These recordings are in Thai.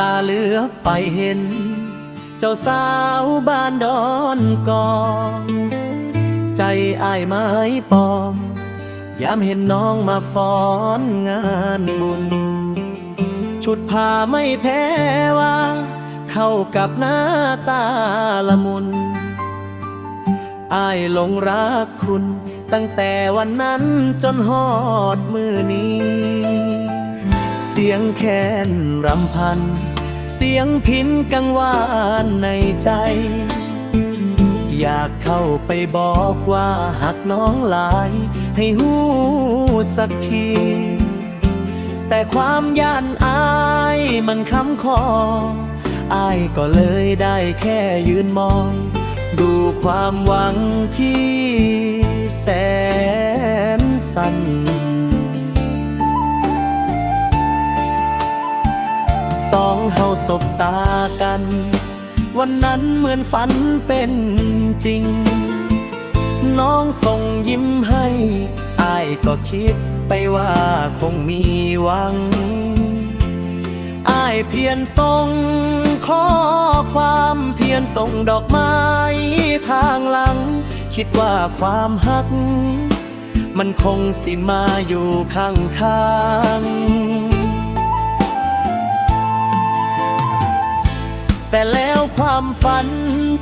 ตาเลือไปเห็น เจ้าสาวบ้านดอนกองใจอายไม้ปองยามเห็นน้องมาฟ้อนงานบุญ ชุดผ้าไม่แพ้ว่า เข้ากับหน้าตาละมุนอายหลงรักคุณ ตั้งแต่วันนั้นจนฮอดมือนี้ เสียงแค้นรำพัน เสียงพินกังวานในใจ อยากเข้าไปบอกว่าหักน้องหลาย ให้หูสักที แต่ความย่านอายมันค้ำคอ อายก็เลยได้แค่ยืนมอง ดูความหวังที่แสนสั้น เฮาสบตากัน วันนั้นเหมือนฝันเป็นจริง น้องส่งยิ้มให้อายก็คิดไปว่าคงมีหวังอายเพียรส่งข้อความเพียรส่งดอกไม้ทางหลัง คิดว่าความฮัก มันคงสิมาอยู่ข้างข้างๆ แต่แล้วความฝัน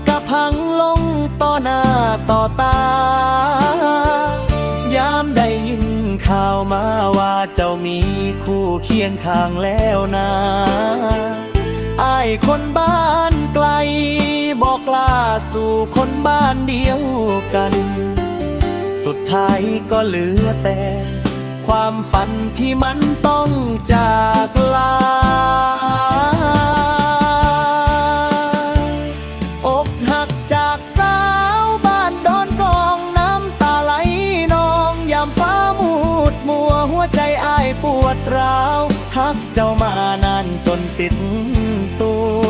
ก็พังลงต่อหน้าต่อตา ยามได้ยินข่าวมาว่าเจ้ามีคู่เคียงข้างแล้วนะอายคนบ้านไกล บอกลาสู่คนบ้านเดียวกัน สุดท้ายก็เหลือแต่ ความฝันที่มันต้องจากลา หักจากสาวบ้านดอนกองน้ำตาไหลนองยามฟ้ามูดมัวหัวใจอายปวดร้าวหักเจ้ามานานจนติดตัว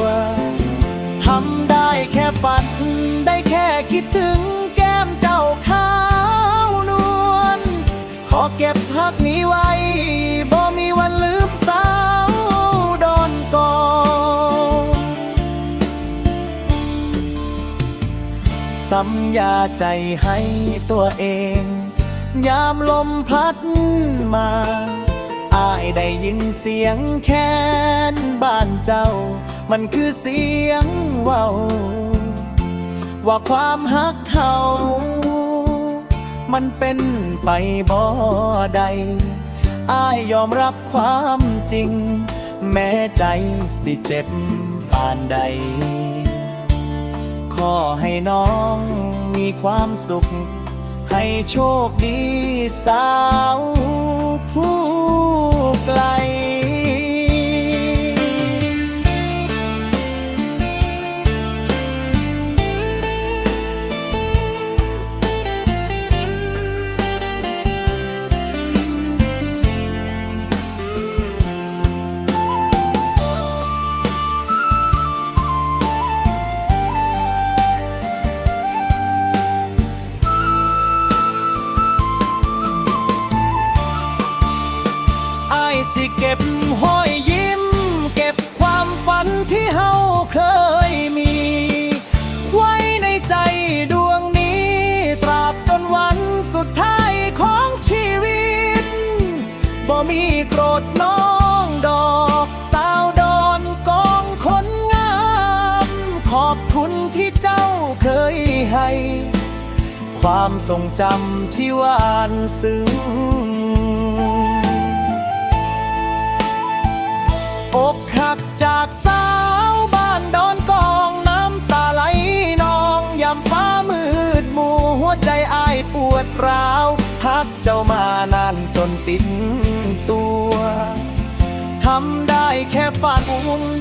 ทำได้แค่ฝัน ได้แค่คิดถึงแก้มเจ้าขาวนวลขอเก็บหัก สัญญาใจให้ตัวเอง ยามลมพัดมาอายได้ยินเสียงแค้นบ้านเจ้า มันคือเสียงว้าว่าความฮักเขามันเป็นไปบ่ใดอายยอมรับความจริง แม้ใจสิเจ็บปานใด ให้น้องมีความสุข ให้โชคดีสาวผู้ไกล สิเก็บห้อยยิ้ม เก็บความฝันที่เฮาเคยมี ไว้ในใจดวงนี้ ตราบจนวันสุดท้ายของชีวิต บ่มีโกรธน้องดอกสาวดอนกองคนงาม ขอบคุณที่เจ้าเคยให้ ความทรงจำที่หวานซึ้ง อายปวดร้าวพักเจ้ามานานจนติดตัวทำได้แค่ฝัน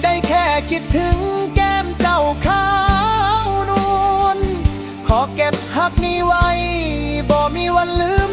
ได้แค่คิดถึงแก้มเจ้าขาวนวลขอเก็บหักนี้ไว้บ่มีวันลืม